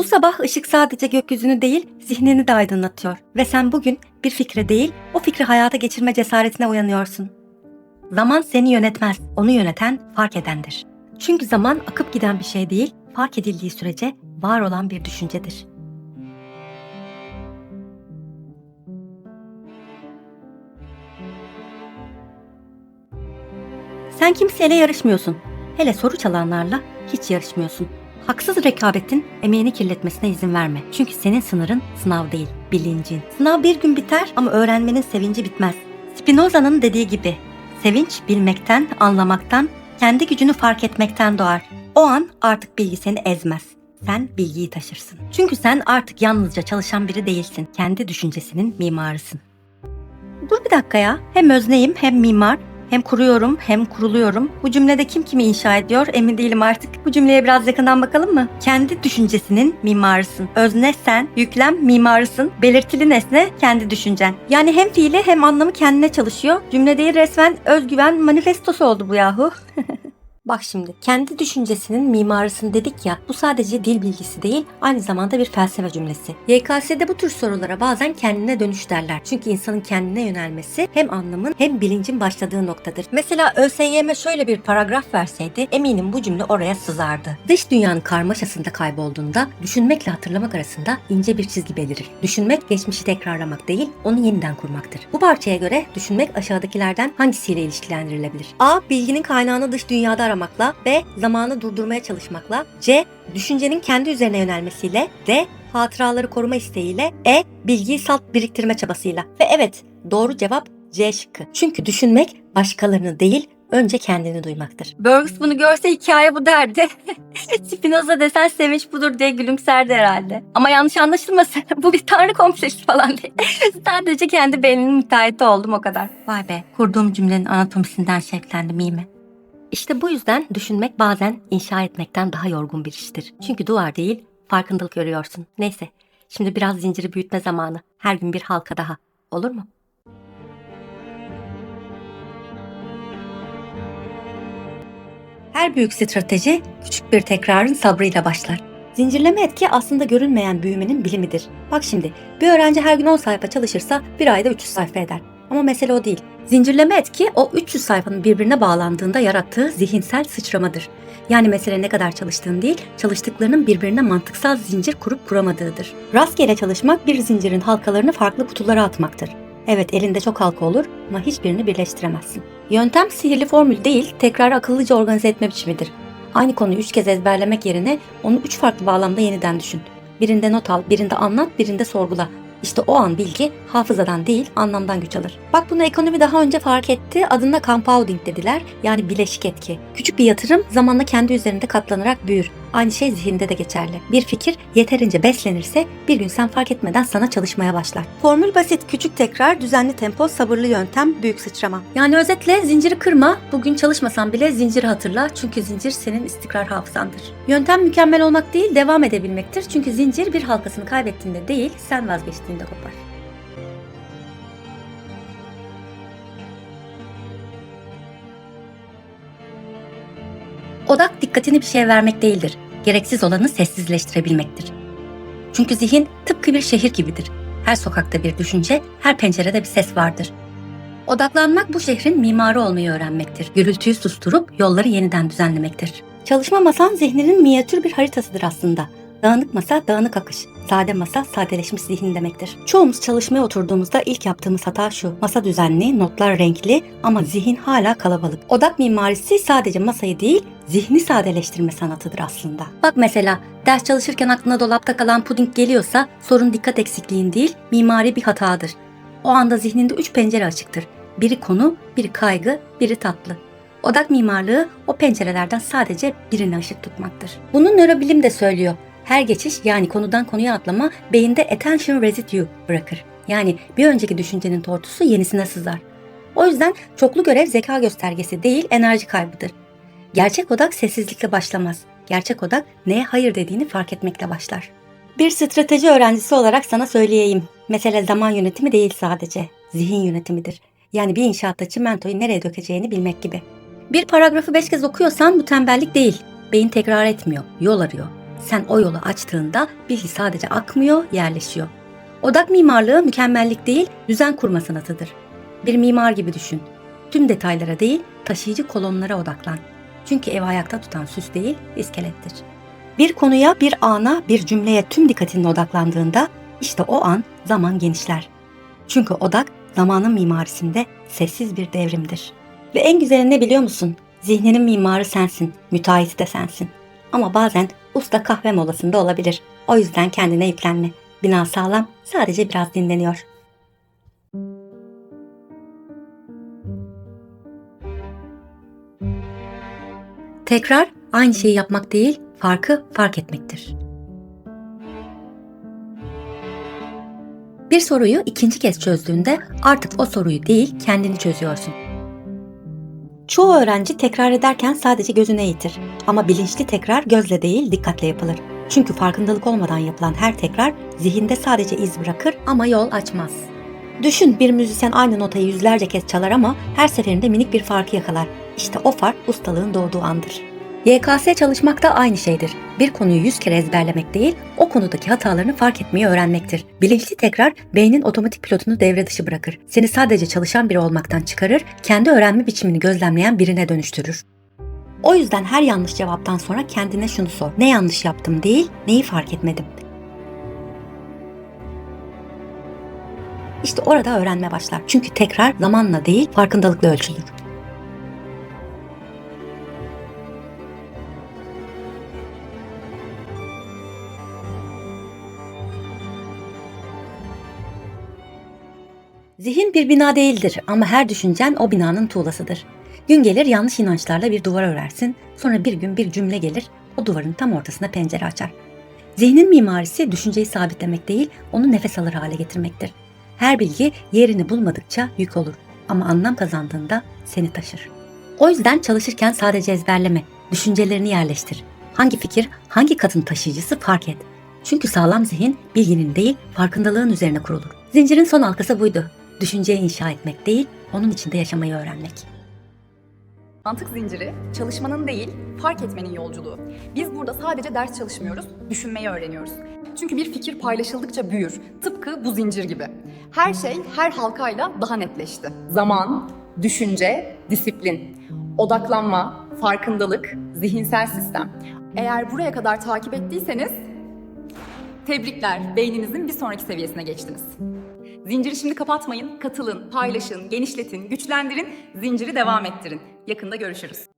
Bu sabah ışık sadece gökyüzünü değil, zihnini de aydınlatıyor. Ve sen bugün bir fikre değil, o fikri hayata geçirme cesaretine uyanıyorsun. Zaman seni yönetmez, onu yöneten fark edendir. Çünkü zaman akıp giden bir şey değil, fark edildiği sürece var olan bir düşüncedir. Sen kimseyle yarışmıyorsun. Hele soru çalanlarla hiç yarışmıyorsun. Haksız rekabetin emeğini kirletmesine izin verme. Çünkü senin sınırın sınav değil, bilincin. Sınav bir gün biter ama öğrenmenin sevinci bitmez. Spinoza'nın dediği gibi, sevinç bilmekten, anlamaktan, kendi gücünü fark etmekten doğar. O an artık bilgi seni ezmez. Sen bilgiyi taşırsın. Çünkü sen artık yalnızca çalışan biri değilsin. Kendi düşüncesinin mimarısın. Dur bir dakika ya. Hem özneyim hem mimar hem kuruyorum hem kuruluyorum. Bu cümlede kim kimi inşa ediyor emin değilim artık. Bu cümleye biraz yakından bakalım mı? Kendi düşüncesinin mimarısın. Özne sen, yüklem mimarısın. Belirtili nesne kendi düşüncen. Yani hem fiili hem anlamı kendine çalışıyor. Cümle değil resmen özgüven manifestosu oldu bu yahu. Bak şimdi kendi düşüncesinin mimarısın dedik ya bu sadece dil bilgisi değil aynı zamanda bir felsefe cümlesi. YKS'de bu tür sorulara bazen kendine dönüş derler. Çünkü insanın kendine yönelmesi hem anlamın hem bilincin başladığı noktadır. Mesela ÖSYM şöyle bir paragraf verseydi eminim bu cümle oraya sızardı. Dış dünyanın karmaşasında kaybolduğunda düşünmekle hatırlamak arasında ince bir çizgi belirir. Düşünmek geçmişi tekrarlamak değil onu yeniden kurmaktır. Bu parçaya göre düşünmek aşağıdakilerden hangisiyle ilişkilendirilebilir? A. Bilginin kaynağını dış dünyada aramakla. B. Zamanı durdurmaya çalışmakla. C. Düşüncenin kendi üzerine yönelmesiyle. D. Hatıraları koruma isteğiyle. E. Bilgiyi salt biriktirme çabasıyla. Ve evet doğru cevap C şıkkı. Çünkü düşünmek başkalarını değil önce kendini duymaktır. Burgess bunu görse hikaye bu derdi. Spinoza desen sevinç budur diye gülümserdi herhalde. Ama yanlış anlaşılmasın. bu bir tanrı kompleksi falan değil. Sadece kendi beyninin müteahhiti oldum o kadar. Vay be kurduğum cümlenin anatomisinden şevklendim iyi mi? İşte bu yüzden düşünmek bazen inşa etmekten daha yorgun bir iştir. Çünkü duvar değil, farkındalık görüyorsun. Neyse, şimdi biraz zinciri büyütme zamanı. Her gün bir halka daha. Olur mu? Her büyük strateji küçük bir tekrarın sabrıyla başlar. Zincirleme etki aslında görünmeyen büyümenin bilimidir. Bak şimdi, bir öğrenci her gün 10 sayfa çalışırsa bir ayda 300 sayfa eder. Ama mesele o değil. Zincirleme etki o 300 sayfanın birbirine bağlandığında yarattığı zihinsel sıçramadır. Yani mesele ne kadar çalıştığın değil, çalıştıklarının birbirine mantıksal zincir kurup kuramadığıdır. Rastgele çalışmak bir zincirin halkalarını farklı kutulara atmaktır. Evet elinde çok halka olur ama hiçbirini birleştiremezsin. Yöntem sihirli formül değil, tekrar akıllıca organize etme biçimidir. Aynı konuyu üç kez ezberlemek yerine onu üç farklı bağlamda yeniden düşün. Birinde not al, birinde anlat, birinde sorgula. İşte o an bilgi hafızadan değil anlamdan güç alır. Bak bunu ekonomi daha önce fark etti. Adına compounding dediler. Yani bileşik etki. Küçük bir yatırım zamanla kendi üzerinde katlanarak büyür. Aynı şey zihinde de geçerli. Bir fikir yeterince beslenirse bir gün sen fark etmeden sana çalışmaya başlar. Formül basit. Küçük tekrar, düzenli tempo, sabırlı yöntem, büyük sıçrama. Yani özetle zinciri kırma. Bugün çalışmasan bile zinciri hatırla. Çünkü zincir senin istikrar hafızandır. Yöntem mükemmel olmak değil, devam edebilmektir. Çünkü zincir bir halkasını kaybettiğinde değil, sen vazgeçtiğinde kopar. Odak dikkatini bir şeye vermek değildir. Gereksiz olanı sessizleştirebilmektir. Çünkü zihin tıpkı bir şehir gibidir. Her sokakta bir düşünce, her pencerede bir ses vardır. Odaklanmak bu şehrin mimarı olmayı öğrenmektir. Gürültüyü susturup yolları yeniden düzenlemektir. Çalışma masan zihninin minyatür bir haritasıdır aslında. Dağınık masa, dağınık akış. Sade masa, sadeleşmiş zihin demektir. Çoğumuz çalışmaya oturduğumuzda ilk yaptığımız hata şu. Masa düzenli, notlar renkli ama zihin hala kalabalık. Odak mimarisi sadece masayı değil, zihni sadeleştirme sanatıdır aslında. Bak mesela ders çalışırken aklına dolapta kalan puding geliyorsa sorun dikkat eksikliğin değil, mimari bir hatadır. O anda zihninde üç pencere açıktır. Biri konu, biri kaygı, biri tatlı. Odak mimarlığı o pencerelerden sadece birine ışık tutmaktır. Bunu nörobilim de söylüyor. Her geçiş yani konudan konuya atlama beyinde attention residue bırakır. Yani bir önceki düşüncenin tortusu yenisine sızar. O yüzden çoklu görev zeka göstergesi değil enerji kaybıdır. Gerçek odak sessizlikle başlamaz. Gerçek odak neye hayır dediğini fark etmekle başlar. Bir strateji öğrencisi olarak sana söyleyeyim. Mesele zaman yönetimi değil sadece. Zihin yönetimidir. Yani bir inşaatta çimentoyu nereye dökeceğini bilmek gibi. Bir paragrafı beş kez okuyorsan bu tembellik değil. Beyin tekrar etmiyor, yol arıyor. Sen o yolu açtığında bilgi sadece akmıyor, yerleşiyor. Odak mimarlığı mükemmellik değil, düzen kurma sanatıdır. Bir mimar gibi düşün. Tüm detaylara değil, taşıyıcı kolonlara odaklan. Çünkü ev ayakta tutan süs değil, iskelettir. Bir konuya, bir ana, bir cümleye tüm dikkatinle odaklandığında işte o an zaman genişler. Çünkü odak zamanın mimarisinde sessiz bir devrimdir. Ve en güzeli ne biliyor musun? Zihninin mimarı sensin, müteahhiti de sensin. Ama bazen usta kahve molasında olabilir. O yüzden kendine yüklenme. Bina sağlam, sadece biraz dinleniyor. Tekrar aynı şeyi yapmak değil, farkı fark etmektir. Bir soruyu ikinci kez çözdüğünde artık o soruyu değil, kendini çözüyorsun. Çoğu öğrenci tekrar ederken sadece gözüne eğitir. Ama bilinçli tekrar gözle değil, dikkatle yapılır. Çünkü farkındalık olmadan yapılan her tekrar zihinde sadece iz bırakır ama yol açmaz. Düşün bir müzisyen aynı notayı yüzlerce kez çalar ama her seferinde minik bir farkı yakalar. İşte o fark ustalığın doğduğu andır. YKS çalışmak da aynı şeydir. Bir konuyu yüz kere ezberlemek değil, o konudaki hatalarını fark etmeyi öğrenmektir. Bilinçli tekrar beynin otomatik pilotunu devre dışı bırakır. Seni sadece çalışan biri olmaktan çıkarır, kendi öğrenme biçimini gözlemleyen birine dönüştürür. O yüzden her yanlış cevaptan sonra kendine şunu sor. Ne yanlış yaptım değil, neyi fark etmedim? İşte orada öğrenme başlar. Çünkü tekrar zamanla değil, farkındalıkla ölçülür. Zihin bir bina değildir ama her düşüncen o binanın tuğlasıdır. Gün gelir yanlış inançlarla bir duvar örersin, sonra bir gün bir cümle gelir, o duvarın tam ortasına pencere açar. Zihnin mimarisi düşünceyi sabitlemek değil, onu nefes alır hale getirmektir. Her bilgi yerini bulmadıkça yük olur ama anlam kazandığında seni taşır. O yüzden çalışırken sadece ezberleme, düşüncelerini yerleştir. Hangi fikir, hangi kadın taşıyıcısı fark et. Çünkü sağlam zihin bilginin değil, farkındalığın üzerine kurulur. Zincirin son halkası buydu. Düşünceyi inşa etmek değil, onun içinde yaşamayı öğrenmek. Mantık zinciri çalışmanın değil, fark etmenin yolculuğu. Biz burada sadece ders çalışmıyoruz, düşünmeyi öğreniyoruz. Çünkü bir fikir paylaşıldıkça büyür. Tıpkı bu zincir gibi. Her şey her halkayla daha netleşti. Zaman, düşünce, disiplin, odaklanma, farkındalık, zihinsel sistem. Eğer buraya kadar takip ettiyseniz tebrikler, beyninizin bir sonraki seviyesine geçtiniz. Zinciri şimdi kapatmayın, katılın, paylaşın, genişletin, güçlendirin, zinciri devam ettirin. Yakında görüşürüz.